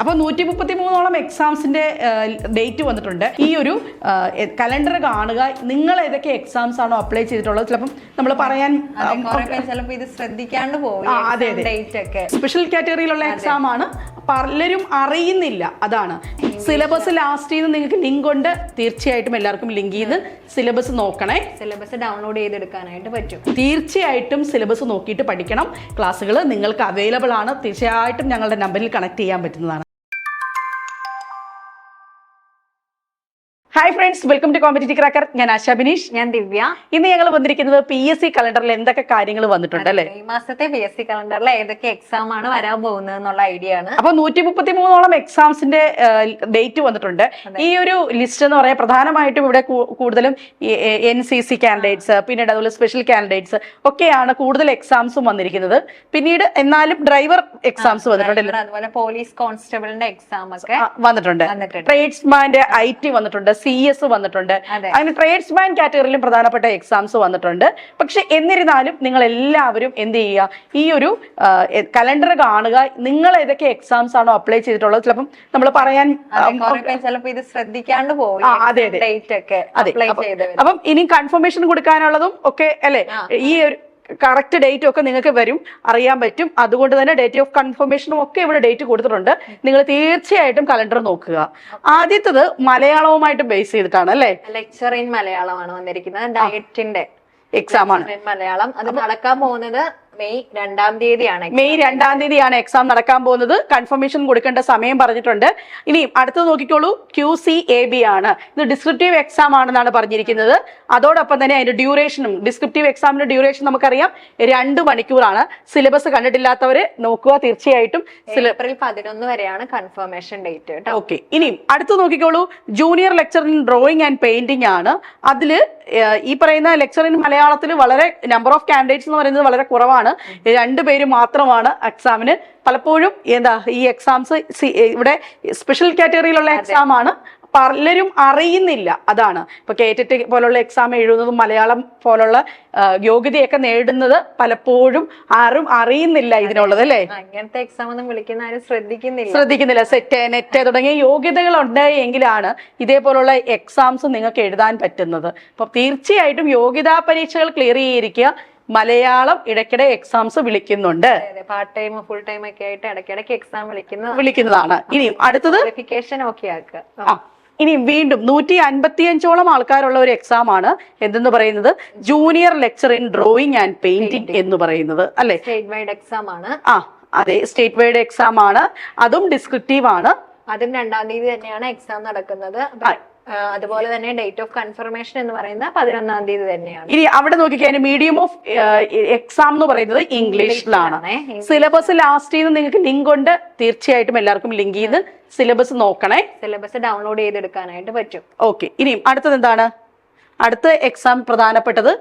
അപ്പോൾ നൂറ്റി മുപ്പത്തി മൂന്നോളം എക്സാംസിന്റെ ഡേറ്റ് വന്നിട്ടുണ്ട്. ഈ ഒരു കലണ്ടർ കാണുക നിങ്ങൾ ഏതൊക്കെ എക്സാംസ് ആണോ അപ്ലൈ ചെയ്തിട്ടുള്ളത്? ചിലപ്പം നമ്മൾ പറയാൻ ഇത് ശ്രദ്ധിക്കാണ്ട് പോകും അതെ, അതെ. ഡേറ്റ് ഒക്കെ. സ്പെഷ്യൽ കാറ്റഗറിയിലുള്ള എക്സാം ആണ്. പലരും അറിയുന്നില്ല. അതാണ്. സിലബസ് ലാസ്റ്റ് ചെയ്ത് നിങ്ങൾക്ക് ലിങ്ക് ഉണ്ട്. തീർച്ചയായിട്ടും എല്ലാവർക്കും ലിങ്ക് ചെയ്ത് സിലബസ് നോക്കണേ. സിലബസ് ഡൗൺലോഡ് ചെയ്തെടുക്കാനായിട്ട് പറ്റും. തീർച്ചയായിട്ടും സിലബസ് നോക്കിയിട്ട് പഠിക്കണം. ക്ലാസ്സുകൾ നിങ്ങൾക്ക് അവൈലബിൾ ആണ്. തീർച്ചയായിട്ടും ഞങ്ങളുടെ നമ്പറിൽ കണക്ട് ചെയ്യാൻ പറ്റുന്നതാണ്. Hi friends welcome to competitive cracker ഞാൻ ആശാ ബിനീഷ്. ഞാൻ ദിവ്യ. ഇന്ന് ഞങ്ങൾ വന്നിരിക്കുന്നത് പി എസ് സി കലണ്ടറിൽ എന്തൊക്കെ കാര്യങ്ങൾ വന്നിട്ടുണ്ട് അല്ലേ? ഈ മാസത്തെ പി എസ് സി കലണ്ടറിൽ ഏതൊക്കെ എക്സാം ആണ് വരാൻ പോകുന്നത് എന്നുള്ള ഐഡിയ ആണ്. അപ്പൊ നൂറ്റി മുപ്പത്തി മൂന്നോളം എക്സാംസിന്റെ ഡേറ്റ് വന്നിട്ടുണ്ട് ഈ ഒരു ലിസ്റ്റ് എന്ന് പറയാൻ പ്രധാനമായിട്ടും ഇവിടെ കൂടുതലും എൻ സി സി കാൻഡിഡേറ്റ്സ് പിന്നീട് അതുപോലെ സ്പെഷ്യൽ കാൻഡിഡേറ്റ്സ് ഒക്കെയാണ് കൂടുതൽ എക്സാംസും വന്നിരിക്കുന്നത്. പിന്നീട് എന്നാലും ഡ്രൈവർ എക്സാംസ് വന്നിട്ടുണ്ട് അതുപോലെ പോലീസ് കോൺസ്റ്റബിളിന്റെ എക്സാം ഒക്കെ വന്നിട്ടുണ്ട്. വന്നിട്ടുണ്ട്. ട്രേഡ്സ്മാന്റെ ഐ ടി വന്നിട്ടുണ്ട്. സി എസ് വന്നിട്ടുണ്ട്. അങ്ങനെ ട്രേഡ്സ്മാൻ കാറ്റഗറിയിലും പ്രധാനപ്പെട്ട എക്സാംസ് വന്നിട്ടുണ്ട്. പക്ഷെ എന്നിരുന്നാലും നിങ്ങൾ എല്ലാവരും എന്ത് ചെയ്യുക? ഈ ഒരു കലണ്ടർ കാണുക. നിങ്ങൾ ഏതൊക്കെ എക്സാംസ് ആണോ അപ്ലൈ ചെയ്തിട്ടുള്ളത്? ചിലപ്പം നമ്മൾ പറയാൻ അതെ, ചിലപ്പോ ഇത് ശ്രദ്ധിക്കാണ്ട് പോകും അതെ, അതെ. അപ്ലൈ അപ്പം ഇനി കൺഫർമേഷൻ കൊടുക്കാനുള്ളതും ഒക്കെ അല്ലെ? ഈ ഒരു കറക്റ്റ് ഡേറ്റ് ഒക്കെ നിങ്ങൾക്ക് വരും അറിയാൻ പറ്റും. അതുകൊണ്ട് തന്നെ ഡേറ്റ് ഓഫ് കൺഫർമേഷനും ഒക്കെ ഇവിടെ ഡേറ്റ് കൊടുത്തിട്ടുണ്ട്. നിങ്ങൾ തീർച്ചയായിട്ടും കലണ്ടർ നോക്കുക. ആദ്യത്തത് മലയാളവുമായിട്ട് ബേസ് ചെയ്തിട്ടാണ് അല്ലേ? ലെക്ചർ ഇൻ മലയാളമാണ് വന്നിരിക്കുന്നത്. ഡയറ്റിന്റെ എക്സാം ആണ്. മലയാളം. അത് നടക്കാൻ പോകുന്നത് മെയ് രണ്ടാം തീയതിയാണ് മെയ് രണ്ടാം തീയതിയാണ് എക്സാം നടക്കാൻ പോകുന്നത്. കൺഫർമേഷൻ കൊടുക്കേണ്ട സമയം പറഞ്ഞിട്ടുണ്ട്. ഇനി അടുത്തത് നോക്കിക്കോളൂ. ക്യു സി എ ബി ആണ്. ഇത് ഡിസ്ക്രിപ്റ്റീവ് എക്സാം ആണെന്നാണ് പറഞ്ഞിരിക്കുന്നത്. അതോടൊപ്പം തന്നെ അതിന്റെ ഡ്യൂറേഷനും ഡിസ്ക്രിപ്റ്റീവ് എക്സാമിന്റെ ഡ്യൂറേഷൻ നമുക്കറിയാം. രണ്ട് മണിക്കൂറാണ്. സിലബസ് കണ്ടിട്ടില്ലാത്തവര് നോക്കുക തീർച്ചയായിട്ടും. ഏപ്രിൽ പതിനൊന്ന് വരെയാണ് കൺഫർമേഷൻ ഡേറ്റ് ഓക്കെ ഇനിയും അടുത്ത് നോക്കിക്കോളൂ. Junior lecturer in drawing and painting ആണ്. അതിൽ ഈ പറയുന്ന ലെക്ചറിൻ മലയാളത്തിൽ വളരെ നമ്പർ ഓഫ് കാൻഡിഡേറ്റ്സ് എന്ന് പറയുന്നത് വളരെ കുറവാണ്. രണ്ടുപേര് മാത്രമാണ് എക്സാമിന് പലപ്പോഴും എന്താ ഈ എക്സാംസ് ഇവിടെ സ്പെഷ്യൽ കാറ്റഗറിയിലുള്ള എക്സാം ആണ്. പലരും അറിയുന്നില്ല അതാണ്. ഇപ്പൊ കേറ്റിട്ട് പോലുള്ള എക്സാം എഴുതുന്നതും മലയാളം പോലുള്ള യോഗ്യതയൊക്കെ നേടുന്നത് പലപ്പോഴും ആരും അറിയുന്നില്ല ഇതിനുള്ളത് അല്ലേ? അങ്ങനത്തെ എക്സാം ഒന്നും വിളിക്കുന്ന ആരും ശ്രദ്ധിക്കുന്നില്ല. ശ്രദ്ധിക്കുന്നില്ല. സെറ്റ് നെറ്റ് തുടങ്ങിയ യോഗ്യതകൾ ഉണ്ട് എങ്കിലാണ് ഇതേപോലുള്ള എക്സാംസ് നിങ്ങൾക്ക് എഴുതാൻ പറ്റുന്നത്. അപ്പൊ തീർച്ചയായിട്ടും യോഗ്യതാ പരീക്ഷകൾ ക്ലിയർ ചെയ്തിരിക്കുക. മലയാളം ഇടയ്ക്കിടെ എക്സാംസ് വിളിക്കുന്നുണ്ട്. പാർട്ട് ടൈം ഫുൾ ടൈം ഒക്കെ ആയിട്ട് ഇടയ്ക്കിടയ്ക്ക് എക്സാം വിളിക്കുന്ന വിളിക്കുന്നതാണ്. ഇനി അടുത്തത്? ക്വാളിഫിക്കേഷൻ ഒക്കെ ആക്കുക. ഇനി വീണ്ടും നൂറ്റി അൻപത്തിയഞ്ചോളം ആൾക്കാരുള്ള ഒരു എക്സാം ആണ് എന്തെന്ന് പറയുന്നത്? Junior lecturer in drawing and painting എന്ന് പറയുന്നത് അല്ലെ? സ്റ്റേറ്റ് വൈഡ് എക്സാം ആണ്. ആ അതെ സ്റ്റേറ്റ് വൈഡ് എക്സാം ആണ്. അതും ഡിസ്ക്രിപ്റ്റീവ് ആണ്. അതും രണ്ടാം തീയതി തന്നെയാണ് എക്സാം നടക്കുന്നത്. അതുപോലെ തന്നെ ഡേറ്റ് ഓഫ് കൺഫർമേഷൻ എന്ന് പറയുന്നത് പതിനൊന്നാം തീയതി തന്നെയാണ്. ഇനി അവിടെ നോക്കിക്കഴിഞ്ഞാൽ മീഡിയം ഓഫ് എക്സാം എന്ന് പറയുന്നത് ഇംഗ്ലീഷിലാണ്. സിലബസ് ലാസ്റ്റ് ചെയ്ത് നിങ്ങൾക്ക് ലിങ്ക് ഉണ്ട്. തീർച്ചയായിട്ടും എല്ലാവർക്കും ലിങ്ക് ചെയ്ത് സിലബസ് നോക്കണേ. സിലബസ് ഡൗൺലോഡ് ചെയ്തെടുക്കാനായിട്ട് പറ്റും. ഓക്കെ ഇനിയും അടുത്തത് എന്താണ്? അടുത്ത എക്സാം പ്രധാനപ്പെട്ടത്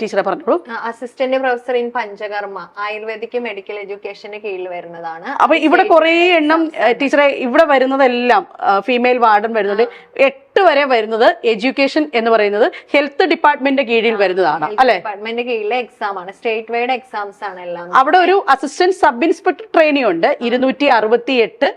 ടീച്ചറെ പറഞ്ഞോളൂ. Assistant professor in Panchakarma ayurvedic medical എഡ്യൂക്കേഷന് കീഴിൽ വരുന്നതാണ്. അപ്പൊ ഇവിടെ കുറെ എണ്ണം ടീച്ചറെ ഇവിടെ വരുന്നതെല്ലാം ഫീമെയിൽ വാർഡൻ വരുന്നുണ്ട് എട്ട് വരെ വരുന്നത് എഡ്യൂക്കേഷൻ എന്ന് പറയുന്നത് ഹെൽത്ത് ഡിപ്പാർട്ട്മെന്റ് കീഴിൽ വരുന്നതാണ് അല്ലെ? ഡിപ്പാർട്ട്മെന്റ് കീഴിലെ എക്സാം ആണ്. സ്റ്റേറ്റ് വൈഡ് എക്സാംസ് ആണ് എല്ലാം. അവിടെ ഒരു അസിസ്റ്റന്റ് സബ് ഇൻസ്പെക്ടർ ട്രെയിനിങ് ഉണ്ട് ഇരുന്നൂറ്റി അറുപത്തി എട്ട്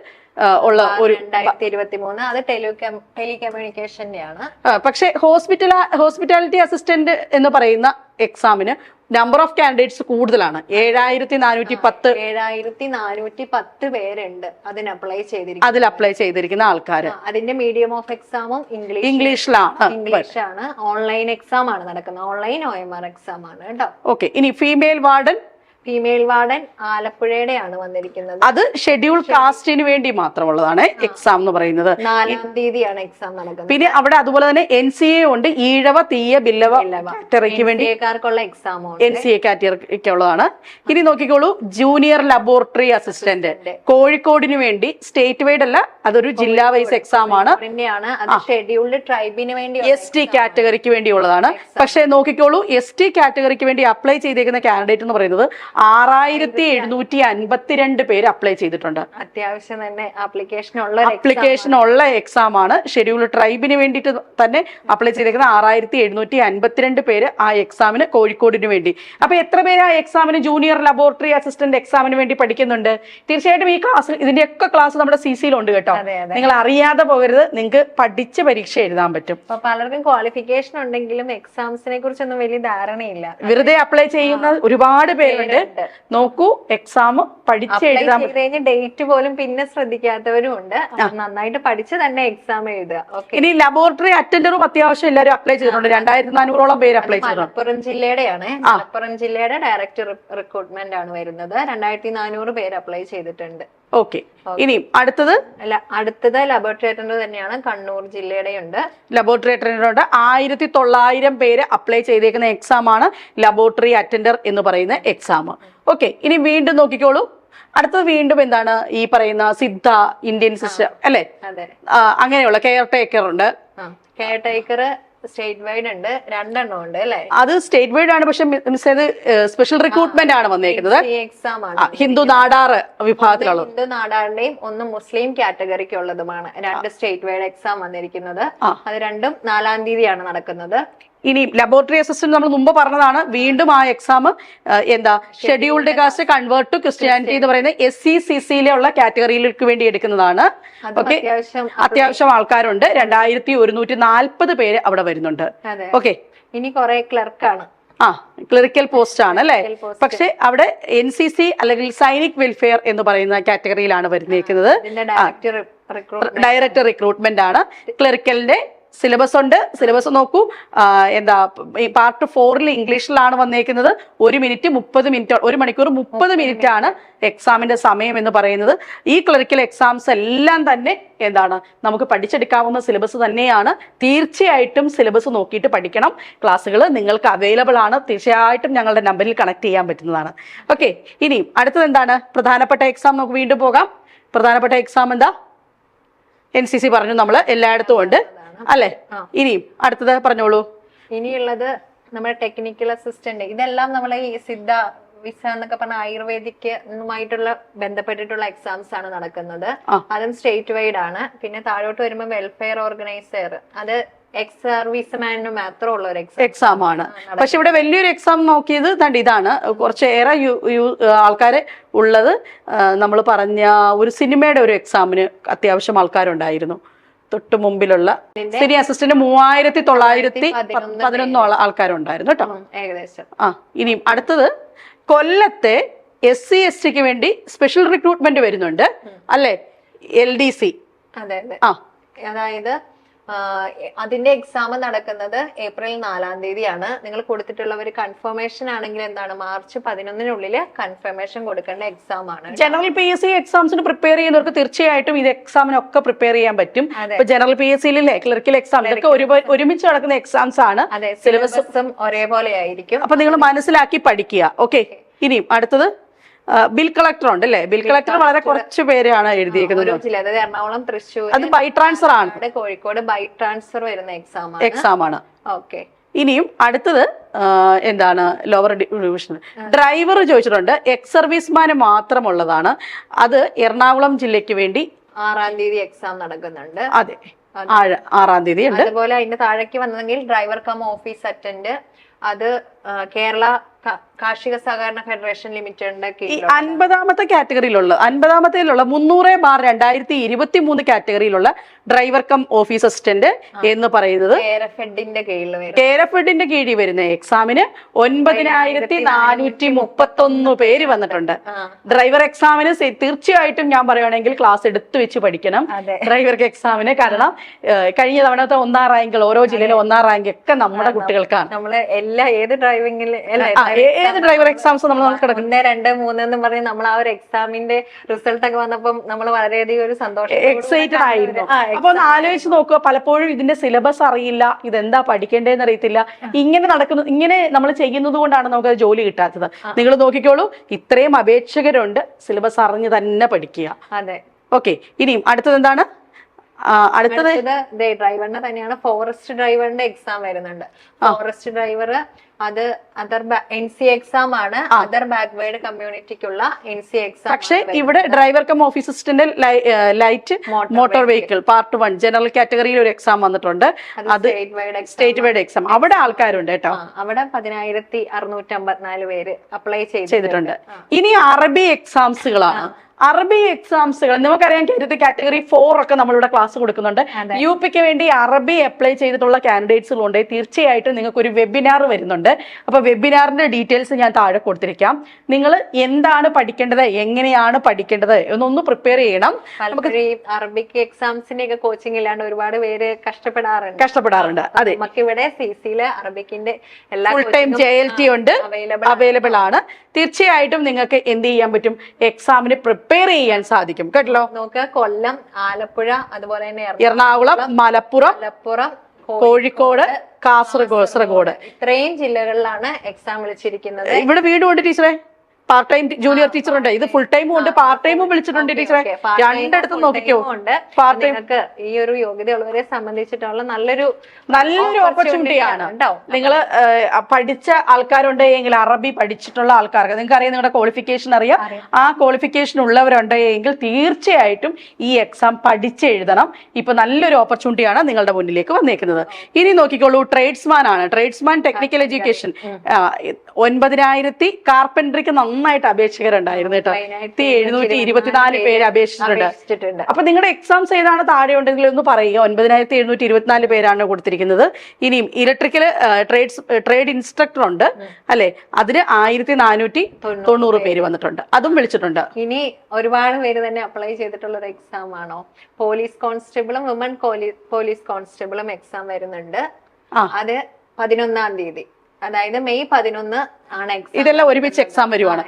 ഉള്ള ഒരു രണ്ടായിരത്തി ഇരുപത്തി മൂന്ന് അത് ടെലികം ടെലികമ്മ്യൂണിക്കേഷന്റെ ആണ് പക്ഷേ ഹോസ്പിറ്റൽ ഹോസ്പിറ്റാലിറ്റി അസിസ്റ്റന്റ് എന്ന് പറയുന്ന എക്സാമിന് നമ്പർ ഓഫ് കാൻഡിഡേറ്റ്സ് കൂടുതലാണ്. ഏഴായിരത്തി നാനൂറ്റി പത്ത് ഏഴായിരത്തി നാനൂറ്റി പത്ത് പേരുണ്ട് അതിന് അപ്ലൈ ചെയ്തിരിക്കുന്നത്. അതിൽ അപ്ലൈ ചെയ്തിരിക്കുന്ന ആൾക്കാർ അതിന്റെ മീഡിയം ഓഫ് എക്സാമും ഇംഗ്ലീഷ് ഇംഗ്ലീഷിലാണ്. ഇംഗ്ലീഷ് ആണ് ഓൺലൈൻ എക്സാം ആണ് നടക്കുന്നത്. Online O M R exam ആണ് കേട്ടോ. ഓക്കെ ഇനി ഫീമെയിൽ വാർഡൻ ഫീമെയിൽ വാർഡൻ ആലപ്പുഴയുടെയാണ് വന്നിരിക്കുന്നത്. അത് ഷെഡ്യൂൾ കാസ്റ്റിന് വേണ്ടി മാത്രമുള്ളതാണ് എക്സാം എന്ന് പറയുന്നത്. നാലാം തീയതിയാണ് എക്സാം നടക്കുന്നത്. പിന്നെ അവിടെ അതുപോലെ തന്നെ എൻ സി എ ഉണ്ട്. ഈഴവ തീയ ബില്ലവ കാറ്റഗറിക്ക് വേണ്ടി എക്സാം എൻ സി എ കാറ്റിയർക്കുള്ളതാണ് ഇനി നോക്കിക്കോളൂ. Junior laboratory assistant. കോഴിക്കോടിന് വേണ്ടി സ്റ്റേറ്റ് വൈഡ് അല്ല അതൊരു ജില്ലാ വൈസ് എക്സാം ആണ് ഷെഡ്യൂൾഡ് ട്രൈബിന് വേണ്ടി എസ് ടി കാറ്റഗറിക്ക് വേണ്ടിയുള്ളതാണ്. പക്ഷേ നോക്കിക്കോളൂ എസ് ടി കാറ്റഗറിക്ക് വേണ്ടി അപ്ലൈ ചെയ്തേക്കുന്ന കാൻഡിഡേറ്റ് എന്ന് പറയുന്നത് ആറായിരത്തി എഴുന്നൂറ്റി അൻപത്തിരണ്ട് പേര് അപ്ലൈ ചെയ്തിട്ടുണ്ട്. അത്യാവശ്യം തന്നെ ആപ്ലിക്കേഷൻ ഉള്ള അപ്ലിക്കേഷൻ ഉള്ള എക്സാം ആണ്. ഷെഡ്യൂൾ ട്രൈബിന് വേണ്ടിയിട്ട് തന്നെ അപ്ലൈ ചെയ്തേക്കുന്ന ആറായിരത്തി എഴുന്നൂറ്റി അൻപത്തിരണ്ട് പേര് ആ എക്സാമിന് കോഴിക്കോടിന് വേണ്ടി. അപ്പൊ എത്ര പേര് ആ എക്സാമിന് ജൂനിയർ ലബോറട്ടറി അസിസ്റ്റന്റ് എക്സാമിന് വേണ്ടി പഠിക്കുന്നുണ്ട്? തീർച്ചയായിട്ടും ഈ ക്ലാസ് ഇതിന്റെയൊക്കെ ക്ലാസ് നമ്മുടെ സി സിയിലുണ്ട് കേട്ടോ. നിങ്ങൾ അറിയാതെ പോകരുത്. നിങ്ങൾക്ക് പഠിച്ച് പരീക്ഷ എഴുതാൻ പറ്റും. പലർക്കും ക്വാളിഫിക്കേഷൻ ഉണ്ടെങ്കിലും എക്സാംസിനെ കുറിച്ചൊന്നും വലിയ ധാരണയില്ല. വെറുതെ അപ്ലൈ ചെയ്യുന്ന ഒരുപാട് പേരുണ്ട്. നോക്കൂ എക്സാം പഠിച്ച് എഴുതാൻ കഴിഞ്ഞ് ഡേറ്റ് പോലും പിന്നെ ശ്രദ്ധിക്കാത്തവരും ഉണ്ട്. നന്നായിട്ട് പഠിച്ച് തന്നെ എക്സാം എഴുതുക. ഇനി ലബോറട്ടറി അറ്റൻഡറും അത്യാവശ്യം എല്ലാവരും അപ്ലൈ ചെയ്തിട്ടുണ്ട്. രണ്ടായിരത്തി നാനൂറോളം പേര് അപ്ലൈ ചെയ്തിട്ടുണ്ട്. മലപ്പുറം ജില്ലയുടെയാണ്. മലപ്പുറം ജില്ലയുടെ ഡയറക്ടർ റിക്രൂട്ട്മെന്റ് ആണ് വരുന്നത്. രണ്ടായിരത്തി നാനൂറ് പേര് അപ്ലൈ ചെയ്തിട്ടുണ്ട്. ഓക്കെ ഇനി അടുത്തത്? അല്ല അടുത്തത് ലബോറട്ടറി അറ്റൻഡർ തന്നെയാണ് കണ്ണൂർ ജില്ലയുടെ ഉണ്ട് ലബോറട്ടറി അറ്റൻഡറുണ്ട് ആയിരത്തി തൊള്ളായിരം പേര് അപ്ലൈ ചെയ്തേക്കുന്ന എക്സാം ആണ് ലബോറട്ടറി അറ്റൻഡർ എന്ന് പറയുന്ന എക്സാം ഓക്കെ ഇനി വീണ്ടും നോക്കിക്കോളൂ. അടുത്തത് വീണ്ടും എന്താണ് ഈ പറയുന്ന സിദ്ധ ഇന്ത്യൻ സിസ്റ്റം അല്ലെ? അങ്ങനെയുള്ള കെയർ ടേക്കർ ഉണ്ട്. കെയർ ടേക്കർ സ്റ്റേറ്റ് വൈഡ് ഉണ്ട് രണ്ടെണ്ണം ഉണ്ട് അല്ലെ? അത് സ്റ്റേറ്റ് വൈഡ് ആണ് പക്ഷെ മിസ് ഇത് സ്പെഷ്യൽ റിക്രൂട്ട്മെന്റ് ആണ് വന്നേക്കുന്നത്. എക്സാം ആണ് ഹിന്ദു നാടാർ വിഭാഗത്തിലുള്ള ഹിന്ദു നാടാറിന്റെയും ഒന്ന് മുസ്ലിം കാറ്റഗറിക്ക് ഉള്ളതുമാണ് രണ്ട് സ്റ്റേറ്റ് വൈഡ് എക്സാം വന്നിരിക്കുന്നത്. അത് രണ്ടും നാലാം തീയതിയാണ് നടക്കുന്നത്. ഇനി ലബോറട്ടറി അസിസ്റ്റന്റ് നമ്മൾ മുമ്പ് പറഞ്ഞതാണ് വീണ്ടും ആ എക്സാം എന്താ scheduled caste convert to Christianity എന്ന് പറയുന്ന എസ് സി സി സിയിലുള്ള കാറ്റഗറിയിലേക്ക് വേണ്ടി എടുക്കുന്നതാണ്. ഓക്കെ അത്യാവശ്യം ആൾക്കാരുണ്ട്. രണ്ടായിരത്തി ഒരുന്നൂറ്റി നാൽപ്പത് പേര് അവിടെ വരുന്നുണ്ട്. ഓക്കെ ഇനി കുറെ ക്ലർക്കാണ് ആ ക്ലറിക്കൽ പോസ്റ്റ് ആണ് അല്ലേ? പക്ഷെ അവിടെ എൻ സി സി അല്ലെങ്കിൽ സൈനിക് വെൽഫെയർ എന്ന് പറയുന്ന കാറ്റഗറിയിലാണ് വരുന്നേക്കുന്നത്. ഡയറക്ടർ റിക്രൂട്ട്മെന്റ് ആണ്. ക്ലറിക്കലിന്റെ സിലബസ് ഉണ്ട്. സിലബസ് നോക്കൂ. എന്താ ഈ പാർട്ട് ഫോറിൽ ഇംഗ്ലീഷിലാണ് വന്നേക്കുന്നത്. ഒരു മിനിറ്റ് മുപ്പത് മിനിറ്റ് ഒരു മണിക്കൂർ മുപ്പത് മിനിറ്റ് ആണ് എക്സാമിന്റെ സമയം എന്ന് പറയുന്നത്. ഈ ക്ലറിക്കൽ എക്സാംസ് എല്ലാം തന്നെ എന്താണ് നമുക്ക് പഠിച്ചെടുക്കാവുന്ന സിലബസ് തന്നെയാണ്. തീർച്ചയായിട്ടും സിലബസ് നോക്കിയിട്ട് പഠിക്കണം. ക്ലാസ്സുകൾ നിങ്ങൾക്ക് അവൈലബിൾ ആണ്. തീർച്ചയായിട്ടും ഞങ്ങളുടെ നമ്പറിൽ കണക്ട് ചെയ്യാൻ പറ്റുന്നതാണ്. ഓക്കെ ഇനിയും അടുത്തത് എന്താണ്? പ്രധാനപ്പെട്ട എക്സാം നമുക്ക് വീണ്ടും പോകാം. പ്രധാനപ്പെട്ട എക്സാം എന്താ? എൻ സി സി പറഞ്ഞു നമ്മൾ എല്ലായിടത്തും ഉണ്ട്. അല്ലേ? ഇനിയും അടുത്തത് പറഞ്ഞോളൂ. ഇനിയുള്ളത് നമ്മുടെ ടെക്നിക്കൽ അസിസ്റ്റന്റ് ഇതെല്ലാം നമ്മളെ ഈ സിദ്ധ വിസ എന്നൊക്കെ പറഞ്ഞ ആയുർവേദിക്കുമായിട്ടുള്ള ബന്ധപ്പെട്ടിട്ടുള്ള എക്സാംസ് ആണ് നടക്കുന്നത്. അതും സ്റ്റേറ്റ് വൈഡ് ആണ്. പിന്നെ താഴോട്ട് വരുമ്പോൾ വെൽഫെയർ ഓർഗനൈസർ അത് എക്സ് സർവീസ്മാനു മാത്രം ഉള്ള ഒരു എക്സാം എക്സാം ആണ്. പക്ഷെ ഇവിടെ വലിയൊരു എക്സാം നോക്കിയത് തണ്ട് ഇതാണ്. കുറച്ചേറെ ആൾക്കാര് ഉള്ളത് നമ്മൾ പറഞ്ഞ ഒരു സിനിമയുടെ ഒരു എക്സാമിന് അത്യാവശ്യം ആൾക്കാരുണ്ടായിരുന്നു. തൊട്ട് മുമ്പിലുള്ള സിനി അസിസ്റ്റന്റ് മൂവായിരത്തി തൊള്ളായിരത്തി പതിനൊന്ന് പതിനൊന്നോളം ആൾക്കാരുണ്ടായിരുന്നു കേട്ടോ. ഏകദേശം. ആ ഇനിയും അടുത്തത് കൊല്ലത്തെ എസ് സി എസ് ടിക്ക് വേണ്ടി സ്പെഷ്യൽ റിക്രൂട്ട്മെന്റ് വരുന്നുണ്ട്. അല്ലെ? L D C. അതെ അതെ. ആ. അതായത് അതിന്റെ എക്സാം നടക്കുന്നത് ഏപ്രിൽ നാലാം തീയതിയാണ്. നിങ്ങൾ കൊടുത്തിട്ടുള്ള ഒരു കൺഫർമേഷൻ ആണെങ്കിൽ എന്താണ്? മാർച്ച് പതിനൊന്നിനുള്ളിൽ കൺഫർമേഷൻ കൊടുക്കേണ്ട എക്സാം ആണ് ജനറൽ പി എസ് സി എക്സാംസിന് പ്രിപ്പയർ ചെയ്യുന്നവർക്ക് തീർച്ചയായിട്ടും ഇത് എക്സാമിനൊക്കെ പ്രിപ്പയർ ചെയ്യാൻ പറ്റും. ഇപ്പൊ ജനറൽ പി എസ് സിയിലെ ക്ലർക്കിൽ എക്സാം ഇതൊക്കെ ഒരുമിച്ച് നടക്കുന്ന എക്സാംസ് ആണ്. സിലബസും ഒരേപോലെ ആയിരിക്കും. അപ്പൊ നിങ്ങൾ മനസ്സിലാക്കി പഠിക്കുക. ഓക്കെ ഇനിയും അടുത്തത്. ബിൽ കളക്ടർ ഉണ്ട് അല്ലേ? ബിൽ കളക്ടർ വളരെ കുറച്ച് പേരാണ് എഴുതിയിരിക്കുന്നത്. എറണാകുളം തൃശ്ശൂർ അത് ബൈ ട്രാൻസ്ഫർ ആണ്. കോഴിക്കോട് ബൈ ട്രാൻസ്ഫർ വരുന്ന എക്സാം എക്സാം ആണ്. ഓക്കെ ഇനിയും അടുത്തത് എന്താണ് ലോവർ ഡിവിഷൻ ഡ്രൈവർ ചോദിച്ചിട്ടുണ്ട് എക്സ് സർവീസ്മാന് മാത്രമുള്ളതാണ്. അത് എറണാകുളം ജില്ലയ്ക്ക് വേണ്ടി ആറാം തീയതി എക്സാം നടക്കുന്നുണ്ട്. അതെ. ആറാം തീയതി ഉണ്ട്. അതുപോലെ അതിന്റെ താഴേക്ക് വന്നതെങ്കിൽ ഡ്രൈവർ കം ഓഫീസ് അറ്റൻഡ് അത് കേരള കാർഷിക സഹകരണ ഫെഡറേഷൻ ലിമിറ്റഡിന്റെ ഈ അൻപതാമത്തെ കാറ്റഗറിയിലുള്ള അൻപതാമത്തേലുള്ള മുന്നൂറ് ബാർ രണ്ടായിരത്തി ഇരുപത്തി മൂന്ന് കാറ്റഗറിയിലുള്ള ഡ്രൈവർ കം ഓഫീസ് അസിസ്റ്റന്റ് എന്ന് പറയുന്നത് കേരഫെഡിന്റെ കീഴിൽ കേരഫെഡിന്റെ കീഴിൽ വരുന്ന എക്സാമിന് ഒൻപതിനായിരത്തി നാനൂറ്റി മുപ്പത്തി ഒന്ന് പേര് വന്നിട്ടുണ്ട്. ഡ്രൈവർ എക്സാമിന് തീർച്ചയായിട്ടും ഞാൻ പറയുകയാണെങ്കിൽ ക്ലാസ് എടുത്തു വെച്ച് പഠിക്കണം. ഡ്രൈവർക്ക് എക്സാമിന് കാരണം കഴിഞ്ഞ തവണത്തെ ഒന്നാം റാങ്ക് ഓരോ ജില്ലയിലെ ഒന്നാം റാങ്ക് ഒക്കെ നമ്മുടെ കുട്ടികൾക്കാണ്. നമ്മൾ എല്ലാ ഏത് ഡ്രൈവിംഗിൽ ഏത് ഡ്രൈവർ എക്സാംസ് നമ്മൾ കിടക്കും ഒന്ന് രണ്ട് മൂന്ന് എന്ന് പറഞ്ഞ് നമ്മൾ ആ ഒരു എക്സാമിന്റെ റിസൾട്ട് ഒക്കെ വന്നപ്പോൾ നമ്മൾ വളരെയധികം ഒരു സന്തോഷം എക്സൈറ്റഡ് ആയിരുന്നു. അപ്പൊ ഒന്ന് ആലോചിച്ച് നോക്കുക പലപ്പോഴും ഇതിന്റെ സിലബസ് അറിയില്ല ഇതെന്താ പഠിക്കേണ്ടതെന്ന് അറിയത്തില്ല. ഇങ്ങനെ നടക്കുന്നു ഇങ്ങനെ നമ്മൾ ചെയ്യുന്നത് കൊണ്ടാണ് നമുക്ക് ജോലി കിട്ടാത്തത്. നിങ്ങൾ നോക്കിക്കോളൂ ഇത്രയും അപേക്ഷകരുണ്ട് സിലബസ് അറിഞ്ഞ് തന്നെ പഠിക്കുക. അതെ. ഓക്കെ ഇനിയും അടുത്തത് എന്താണ്? അടുത്തത്? ഡ്രൈവറിന് തന്നെയാണ് ഫോറസ്റ്റ് ഡ്രൈവറിന്റെ എക്സാം വരുന്നുണ്ട്. ഫോറസ്റ്റ് ഡ്രൈവർ അത് അതർ എൻ സി എക്സാം ആണ്. അതർ ബാക്ക്വേർഡ് കമ്മ്യൂണിറ്റിക്കുള്ള എൻ സി എക്സാം പക്ഷേ ഇവിടെ driver cum office assistant light motor vehicle part one general കാറ്റഗറിയിൽ ഒരു എക്സാം വന്നിട്ടുണ്ട്. അത് state wide state wide exam അവിടെ ആൾക്കാരുണ്ട് കേട്ടോ? അവിടെ പതിനായിരത്തി അറുന്നൂറ്റി അമ്പത്തിനാല് പേര് അപ്ലൈ ചെയ്തിട്ടുണ്ട്. ഇനി അറബി എക്സാംസുകളാണ് അറബി എക്സാംസുകൾ നമുക്കറിയാം കേരളത്തിൽ കാറ്റഗറി ഫോർ ഒക്കെ നമ്മളിവിടെ ക്ലാസ് കൊടുക്കുന്നുണ്ട്. യു പിക്ക് വേണ്ടി അറബി അപ്ലൈ ചെയ്തിട്ടുള്ള കാൻഡിഡേറ്റ്സുകളുണ്ട് തീർച്ചയായിട്ടും നിങ്ങൾക്ക് ഒരു വെബിനാർ വരുന്നുണ്ട്. അപ്പൊ വെബിനാറിന്റെ ഡീറ്റെയിൽസ് ഞാൻ താഴെ കൊടുത്തിരിക്കാം. നിങ്ങൾ എന്താണ് പഠിക്കേണ്ടത് എങ്ങനെയാണ് പഠിക്കേണ്ടത് എന്നൊന്ന് പ്രിപ്പയർ ചെയ്യണം. നമുക്ക് അറബിക്ക് അറബിക് എക്സാംസിന്റെ ഒക്കെ കോച്ചിങ് ഇല്ലാണ്ട് ഒരുപാട് പേര് കഷ്ടപ്പെടാറുണ്ട്. കഷ്ടപ്പെടാറുണ്ട്. അതെ. നമുക്ക് ഇവിടെ സി സിയിൽ അറബിക്കിന്റെ എല്ലാ full time J L T ഉണ്ട്. അവൈലബിൾ അവൈലബിൾ ആണ്. തീർച്ചയായിട്ടും നിങ്ങൾക്ക് എന്ത് ചെയ്യാൻ പറ്റും? എക്സാമിന് പ്രിപ്പയർ ചെയ്യാൻ സാധിക്കും. കേട്ടല്ലോ? നോക്കുക കൊല്ലം ആലപ്പുഴ അതുപോലെ തന്നെ എറണാകുളം, മലപ്പുറം മലപ്പുറം കോഴിക്കോട് കാസർഗോഡ് ഇത്രയും ജില്ലകളിലാണ് എക്സാം വിളിച്ചിരിക്കുന്നത്. ഇവിടെ വീട് കൊണ്ട് ടീച്ചറെ? പാർട്ട് ടൈം ജൂനിയർ ടീച്ചർ ഉണ്ട്. ഇത് ഫുൾ ടൈമും ഉണ്ട് പാർട്ട് ടൈമും വിളിച്ചിട്ടുണ്ട് ടീച്ചറെ. രണ്ടിടത്തും നോക്കിക്കോ. പാർട്ട് ടൈം ഈ ഒരു യോഗ്യതയുള്ളവരെ സംബന്ധിച്ചിട്ടുള്ള നല്ലൊരു നല്ലൊരു ഓപ്പർച്യൂണിറ്റി ആണ് നിങ്ങൾ പഠിച്ച ആൾക്കാരുണ്ട് എങ്കിൽ അറബി പഠിച്ചിട്ടുള്ള ആൾക്കാർക്ക്. നിങ്ങൾക്ക് അറിയാം നിങ്ങളുടെ ക്വാളിഫിക്കേഷൻ അറിയാം. ആ ക്വാളിഫിക്കേഷൻ ഉള്ളവരുണ്ട് എങ്കിൽ തീർച്ചയായിട്ടും ഈ എക്സാം പഠിച്ചെഴുതണം. ഇപ്പൊ നല്ലൊരു ഓപ്പർച്യൂണിറ്റിയാണ് നിങ്ങളുടെ മുന്നിലേക്ക് വന്നേക്കുന്നത്. ഇനി നോക്കിക്കോളൂ ട്രേഡ്സ്മാൻ ആണ്. ട്രേഡ്സ്മാൻ ടെക്നിക്കൽ എഡ്യൂക്കേഷൻ ഒൻപതിനായിരത്തി കാർപ്പൻട്രിക്ക് നന്നായിട്ട് അപേക്ഷകരുണ്ടായിരുന്നു കേട്ടോ. ആയിരത്തി എഴുന്നൂറ്റി ഇരുപത്തിനാല് പേര് അപേക്ഷിച്ചിട്ടുണ്ട്. അപ്പൊ നിങ്ങളുടെ എക്സാംസ് ഏതാണ് താഴെ ഉണ്ടെങ്കിൽ ഒന്ന് പറയുക. ഒൻപതിനായിരത്തി എഴുന്നൂറ്റി ഇരുപത്തിനാല് പേരാണ് കൊടുത്തിരിക്കുന്നത്. ഇനിയും ഇലക്ട്രിക്കൽ ട്രേഡ്സ് ട്രേഡ് ഇൻസ്ട്രക്ടർ ഉണ്ട്. അല്ലെ? അതിന് ആയിരത്തി നാനൂറ്റി തൊണ്ണൂറ് പേര്. വന്നിട്ടുണ്ട്. അതും വിളിച്ചിട്ടുണ്ട്. ഇനി ഒരുപാട് പേര് തന്നെ അപ്ലൈ ചെയ്തിട്ടുള്ള ഒരു എക്സാം ആണോ? പോലീസ് കോൺസ്റ്റബിളും വുമൺ പോലീസ് കോൺസ്റ്റബിളും എക്സാം വരുന്നുണ്ട്. അത് പതിനൊന്നാം തീയതി. അതായത് മെയ് പതിനൊന്ന് ആണ് ഇതെല്ലാം ഒരുമിച്ച് എക്സാം വരുവാണ്.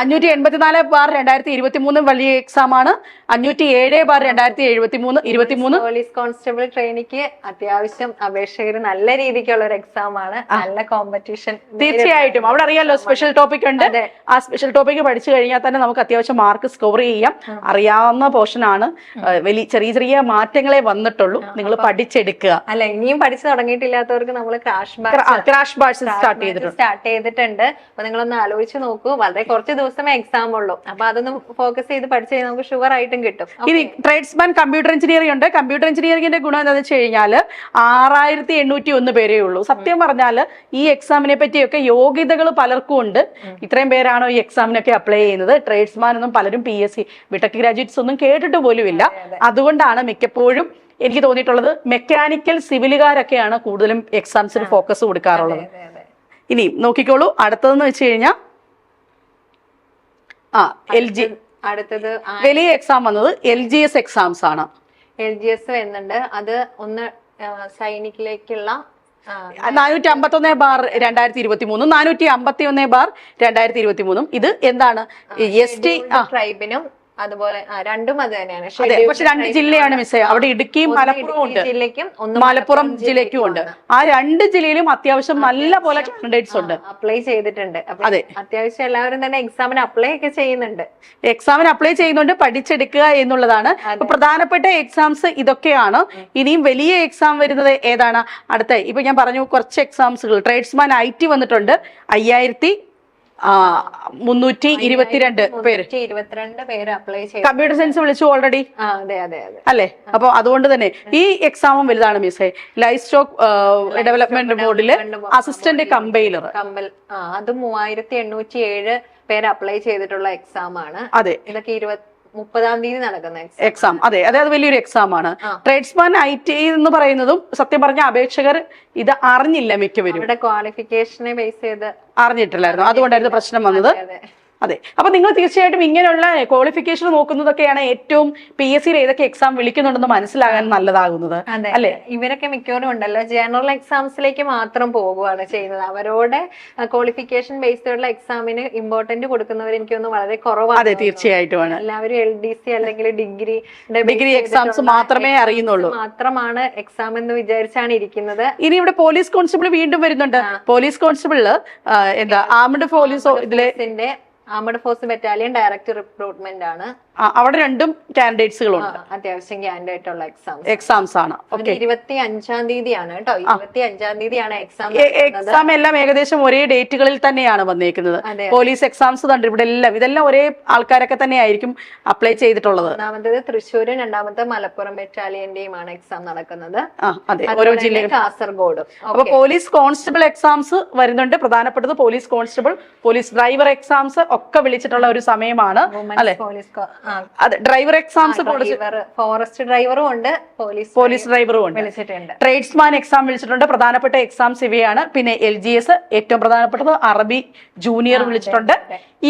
അഞ്ഞൂറ്റി എൺപത്തിനാല് ബാർ രണ്ടായിരത്തി ഇരുപത്തി മൂന്ന് വലിയ എക്സാം ആണ്. അഞ്ഞൂറ്റി ഏഴ് ബാർ രണ്ടായിരത്തി എഴുപത്തി മൂന്ന് ഇരുപത്തി മൂന്ന് പോലീസ് കോൺസ്റ്റബിൾ ട്രെയിനിക്ക് അത്യാവശ്യം അപേക്ഷകർ നല്ല രീതിക്കുള്ള ഒരു എക്സാം ആണ്. നല്ല കോമ്പറ്റീഷൻ തീർച്ചയായിട്ടും. അവിടെ അറിയാലോ സ്പെഷ്യൽ ടോപ്പിക് ഉണ്ട്. ആ സ്പെഷ്യൽ ടോപ്പിക് പഠിച്ചു കഴിഞ്ഞാൽ തന്നെ നമുക്ക് അത്യാവശ്യം മാർക്ക് സ്കോർ ചെയ്യാം. അറിയാവുന്ന പോർഷൻ ആണ്. വലിയ ചെറിയ ചെറിയ മാറ്റങ്ങളെ വന്നിട്ടുള്ളൂ. നിങ്ങൾ പഠിച്ചെടുക്കുക. അല്ല ഇനിയും പഠിച്ചു തുടങ്ങിയിട്ടില്ലാത്തവർക്ക് നമ്മൾ ക്രാഷ് ക്രാഷ് ബാഴ്സ് സ്റ്റാർട്ട് ചെയ്തിട്ടുണ്ട്. സ്റ്റാർട്ട് ചെയ്തിട്ടുണ്ട്. അപ്പൊ നിങ്ങളൊന്ന് ആലോചിച്ച് നോക്കൂ. വളരെ കുറച്ച് ദിവസമേ എക്സാം ഉള്ളൂ. അപ്പൊ അതൊന്ന് ഫോക്കസ് ചെയ്ത് പഠിച്ചു നമുക്ക് ഷുവർ ആയിട്ടും കിട്ടും. ഇനി ട്രേഡ്സ്മാൻ കമ്പ്യൂട്ടർ എഞ്ചിനീയറിംഗ് ഉണ്ട്. കമ്പ്യൂട്ടർ എഞ്ചിനീയറിംഗിന്റെ ഗുണം എന്താണെന്ന് വെച്ച് കഴിഞ്ഞാൽ ആറായിരത്തി എണ്ണൂറ്റി ഒന്ന് പേരേ ഉള്ളൂ. സത്യം പറഞ്ഞാൽ ഈ എക്സാമിനെ പറ്റിയൊക്കെ യോഗ്യതകൾ പലർക്കും ഉണ്ട്. ഇത്രയും പേരാണോ ഈ എക്സാമിനൊക്കെ അപ്ലൈ ചെയ്യുന്നത്? ട്രേഡ്സ്മാൻ ഒന്നും പലരും P S C BTech graduates ഒന്നും കേട്ടിട്ട് പോലുമില്ല അതുകൊണ്ടാണ് മിക്കപ്പോഴും എനിക്ക് തോന്നിയിട്ടുള്ളത് മെക്കാനിക്കൽ സിവിലുകാരൊക്കെയാണ് കൂടുതലും എക്സാംസിന് ഫോക്കസ് കൊടുക്കാറുള്ളത്. ഇനി നോക്കിക്കോളൂ. അടുത്തതെന്ന് വെച്ച് കഴിഞ്ഞാൽ ആ എൽ ജി അടുത്തത് വലിയ എക്സാം വന്നത് എൽ ജി എസ് എക്സാംസ് ആണ്. എൽ ജി എസ് വരുന്നുണ്ട്. അത് ഒന്ന് സൈനിക്കിലേക്കുള്ള നാനൂറ്റി അമ്പത്തി ഒന്ന് ബാർ രണ്ടായിരത്തി ഇരുപത്തി മൂന്നും നാനൂറ്റി അമ്പത്തി ഒന്ന് ബാർ രണ്ടായിരത്തി ഇരുപത്തി മൂന്നും ഇത് എന്താണ് എസ് ടി ട്രൈബിനും അതുപോലെ രണ്ടും അത് തന്നെയാണ്. അതെ പക്ഷെ രണ്ട് ജില്ലയാണ് മിസ് അവിടെ ഇടുക്കിയും മലപ്പുറവും ഉണ്ട്. ജില്ലയ്ക്കും മലപ്പുറം ജില്ലയ്ക്കും ഉണ്ട്. ആ രണ്ട് ജില്ലയിലും അത്യാവശ്യം നല്ല പോലെ കാൻഡിഡേറ്റ്സ് ഉണ്ട്. അപ്ലൈ ചെയ്തിട്ടുണ്ട്. അതെ. അത്യാവശ്യം എല്ലാവരും തന്നെ എക്സാമിന് അപ്ലൈ ഒക്കെ ചെയ്യുന്നുണ്ട്. എക്സാമിന് അപ്ലൈ ചെയ്യുന്നുണ്ട് പഠിച്ചെടുക്കുക എന്നുള്ളതാണ്. പ്രധാനപ്പെട്ട എക്സാംസ് ഇതൊക്കെയാണ്. ഇനിയും വലിയ എക്സാം വരുന്നത് ഏതാണ്? അടുത്ത ഇപ്പൊ ഞാൻ പറഞ്ഞു കുറച്ച് എക്സാംസുകൾ ട്രേഡ്സ്മാൻ ഐ ടി വന്നിട്ടുണ്ട്. അയ്യായിരത്തി മുന്നൂറ്റി ഇരുപത്തിരണ്ട് പേര്. ഇരുപത്തിരണ്ട് പേര് അപ്ലൈ ചെയ്തു. കമ്പ്യൂട്ടർ സയൻസ് വിളിച്ചു ഓൾറെഡി അല്ലേ? അപ്പൊ അതുകൊണ്ട് തന്നെ ഈ എക്സാമും വലുതാണ് മിസ്സേ ലൈഫ് സ്റ്റോക്ക് ഡെവലപ്മെന്റ് ബോർഡിൽ അസിസ്റ്റന്റ് കമ്പൈലർ അത് മൂവായിരത്തി എണ്ണൂറ്റി ഏഴ് പേര് അപ്ലൈ ചെയ്തിട്ടുള്ള എക്സാം ആണ്. അതെ. ഇതൊക്കെ ഇരുപത് മുപ്പതാം തീയതി നടക്കുന്ന എക്സാം അതെ അതെ അത് വലിയൊരു എക്സാം ആണ്. ട്രേഡ്സ്മാൻ ഐ ടി എന്ന് പറയുന്നതും സത്യം പറഞ്ഞ അപേക്ഷകർ ഇത് അറിഞ്ഞില്ല മിക്കവരും. ക്വാളിഫിക്കേഷനെ ബേസ് ചെയ്ത് അറിഞ്ഞിട്ടില്ലായിരുന്നു. അതുകൊണ്ടായിരുന്നു പ്രശ്നം വന്നത്. അതെ. അപ്പൊ നിങ്ങൾ തീർച്ചയായിട്ടും ഇങ്ങനെയുള്ള ക്വാളിഫിക്കേഷൻ നോക്കുന്നതൊക്കെയാണ് ഏറ്റവും പി എസ് സിയിൽ ഏതൊക്കെ എക്സാം വിളിക്കുന്നുണ്ടെന്ന് മനസ്സിലാകാൻ നല്ലതാകുന്നത്. അല്ലെ? ഇവരൊക്കെ മിക്കവാറും ഉണ്ടല്ലോ. ജനറൽ എക്സാംസിലേക്ക് മാത്രം പോകുകയാണ് ചെയ്യുന്നത്. അവരോട് ക്വാളിഫിക്കേഷൻ ബേസ്ഡ് ഉള്ള എക്സാമിന് ഇമ്പോർട്ടന്റ് കൊടുക്കുന്നവർ എനിക്ക് ഒന്ന് വളരെ കുറവാണ്. അതെ തീർച്ചയായിട്ടുമാണ് എല്ലാവരും എൽ ഡി സി അല്ലെങ്കിൽ ഡിഗ്രി ഡിഗ്രി എക്സാംസ് മാത്രമേ അറിയുന്നുള്ളൂ. മാത്രമാണ് എക്സാം എന്ന് വിചാരിച്ചാണ് ഇരിക്കുന്നത്. ഇനി ഇവിടെ പോലീസ് കോൺസ്റ്റബിൾ വീണ്ടും വരുന്നുണ്ട്. പോലീസ് കോൺസ്റ്റബിളിൽ എന്താ ആംഡ് പോലീസ് ഇതിലെ armed force battalion director recruitment ആണ്. അവിടെ രണ്ടും കാൻഡിഡേറ്റ്സുകളുണ്ട് അത്യാവശ്യം കാൻഡിഡേറ്റ് ഉള്ള എക്സാം എക്സാംസ് ആണ്. ഓക്കെ ഇരുപത്തി അഞ്ചാം തീയതിയാണ് കേട്ടോ. ഇരുപത്തി അഞ്ചാം തീയതിയാണ് എക്സാം എക്സാം എല്ലാം ഏകദേശം ഒരേ ഡേറ്റുകളിൽ തന്നെയാണ് വന്നേക്കുന്നത്. പോലീസ് എക്സാംസ് തണ്ട് ഇവിടെ എല്ലാം ഇതെല്ലാം ഒരേ ആൾക്കാരൊക്കെ തന്നെ ആയിരിക്കും അപ്ലൈ ചെയ്തിട്ടുള്ളത്. ഒന്നാമത്തേത് തൃശ്ശൂർ രണ്ടാമത്തെ മലപ്പുറം ബറ്റാലിയന്റെയുമാണ് എക്സാം നടക്കുന്നത്. അതെ. ഓരോ ജില്ലകൾ കാസർഗോഡും. അപ്പൊ പോലീസ് കോൺസ്റ്റബിൾ എക്സാംസ് വരുന്നുണ്ട്. പ്രധാനപ്പെട്ടത് police constable police driver exams ഒക്കെ വിളിച്ചിട്ടുള്ള ഒരു സമയമാണ്. അല്ലെ? പോലീസ് അതെ ഡ്രൈവർ എക്സാംസ് ഫോറസ്റ്റ് ഡ്രൈവറും ഉണ്ട് പോലീസ് പോലീസ് ഡ്രൈവറും ഉണ്ട്. വിളിച്ചിട്ടുണ്ട്. ട്രേഡ്സ്മാൻ എക്സാം വിളിച്ചിട്ടുണ്ട്. പ്രധാനപ്പെട്ട എക്സാംസ് ഇവയാണ്. പിന്നെ എൽ ജി എസ് ഏറ്റവും പ്രധാനപ്പെട്ടത് അറബി ജൂനിയർ വിളിച്ചിട്ടുണ്ട്.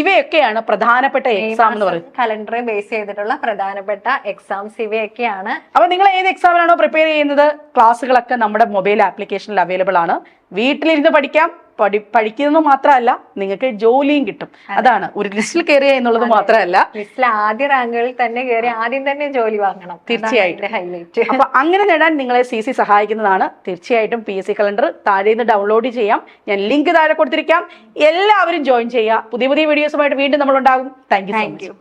ഇവയൊക്കെയാണ് പ്രധാനപ്പെട്ട എക്സാം എന്ന് പറയുന്നത്. കലണ്ടറെ ബേസ് ചെയ്തിട്ടുള്ള പ്രധാനപ്പെട്ട എക്സാംസ് ഇവയൊക്കെയാണ്. അപ്പൊ നിങ്ങൾ ഏത് എക്സാമിനാണോ പ്രിപ്പയർ ചെയ്യുന്നത്? ക്ലാസ്സുകളൊക്കെ നമ്മുടെ മൊബൈൽ ആപ്ലിക്കേഷനിൽ അവൈലബിൾ ആണ്. വീട്ടിലിരുന്ന് പഠിക്കാം. പഠി പഠിക്കുന്നത് മാത്രമല്ല നിങ്ങൾക്ക് ജോലിയും കിട്ടും. അതാണ്. ഒരു ലിസ്റ്റിൽ കയറിയ എന്നുള്ളത് മാത്രമല്ല. ലിസ്റ്റിൽ ആദ്യ റാങ്കുകളിൽ തന്നെ കയറി ആദ്യം തന്നെ ജോലി വാങ്ങണം. തീർച്ചയായിട്ടും. ഹൈലൈറ്റ്. അപ്പൊ അങ്ങനെ നേടാൻ നിങ്ങളെ സി സി സഹായിക്കുന്നതാണ്. തീർച്ചയായിട്ടും പി എസ് സി കലണ്ടർ താഴെ നിന്ന് ഡൗൺലോഡ് ചെയ്യാം. ഞാൻ ലിങ്ക് താഴെ കൊടുത്തിരിക്കാം. എല്ലാവരും ജോയിൻ ചെയ്യുക. പുതിയ പുതിയ വീഡിയോസുമായിട്ട് വീണ്ടും നമ്മൾ ഉണ്ടാകും താങ്ക് യു താങ്ക് യു.